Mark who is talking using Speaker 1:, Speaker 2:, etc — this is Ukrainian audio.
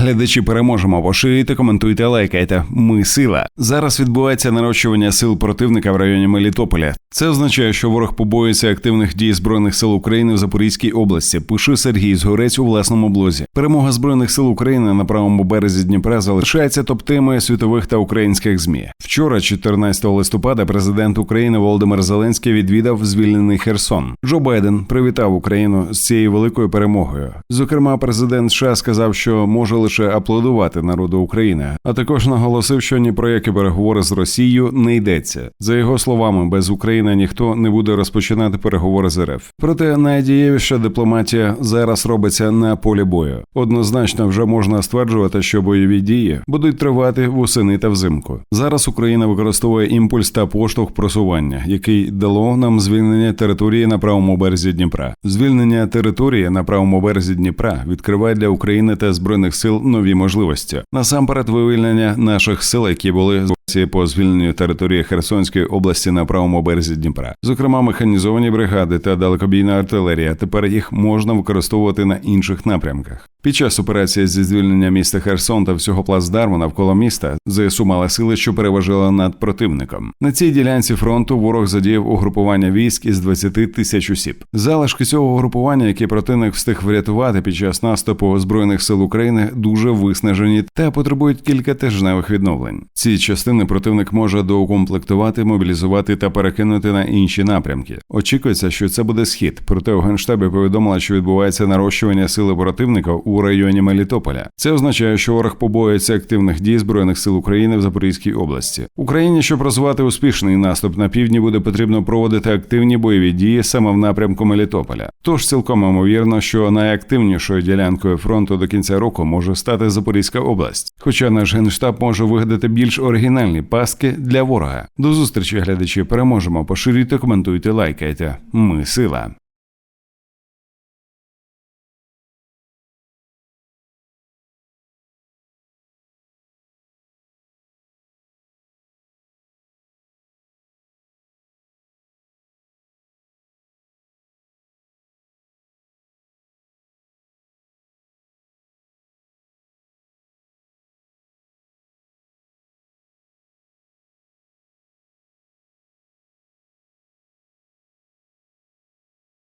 Speaker 1: глядачі переможемо. Поширюйте, коментуйте, лайкайте. Ми сила. Зараз відбувається нарощування сил противника в районі Мелітополя. Це означає, що ворог побоюється активних дій збройних сил України в Запорізькій області. Пише Сергій Згорець у власному блозі. Перемога збройних сил України на правому березі Дніпра залишається топ-темою світових та українських змі. Вчора, 14 листопада, президент України Володимир Зеленський відвідав звільнений Херсон. Джо Байден привітав Україну з цією великою перемогою. Зокрема, президент США сказав, що може лише аплодувати народу України, а також наголосив, що ні про які переговори з Росією не йдеться. За його словами, без України ніхто не буде розпочинати переговори з РФ. Проте найдієвіша дипломатія зараз робиться на полі бою. Однозначно, вже можна стверджувати, що бойові дії будуть тривати восени та взимку. Зараз Україна використовує імпульс та поштовх просування, який дало нам звільнення території на правому березі Дніпра. Звільнення території на правому березі Дніпра відкриває для України та збройних сил нові можливості. Насамперед, вивільнення наших сил, які були по звільненню території Херсонської області на правому березі Дніпра, зокрема механізовані бригади та далекобійна артилерія. Тепер їх можна використовувати на інших напрямках. Під час операції зі звільнення міста Херсон та всього плацдарму навколо міста ЗСУ мали сили, що переважили над противником. На цій ділянці фронту ворог задіяв угрупування військ із 20 тисяч осіб. Залишки цього угрупування, які противник встиг врятувати під час наступу збройних сил України, дуже виснажені та потребують кількатижневих відновлень. Ці частини противник може доукомплектувати, мобілізувати та перекинути на інші напрямки. Очікується, що це буде схід. Проте у генштабі повідомили, що відбувається нарощування сили противника у районі Мелітополя. Це означає, що ворог побоюється активних дій збройних сил України в Запорізькій області. Україні, щоб розвивати успішний наступ на півдні, буде потрібно проводити активні бойові дії саме в напрямку Мелітополя. Тож цілком ймовірно, що найактивнішою ділянкою фронту до кінця року може стати Запорізька область. Хоча наш генштаб може вигадати більш оригінальні пастки для ворога. До зустрічі, глядачі, переможемо. Поширюйте, коментуйте, лайкайте. Ми сила.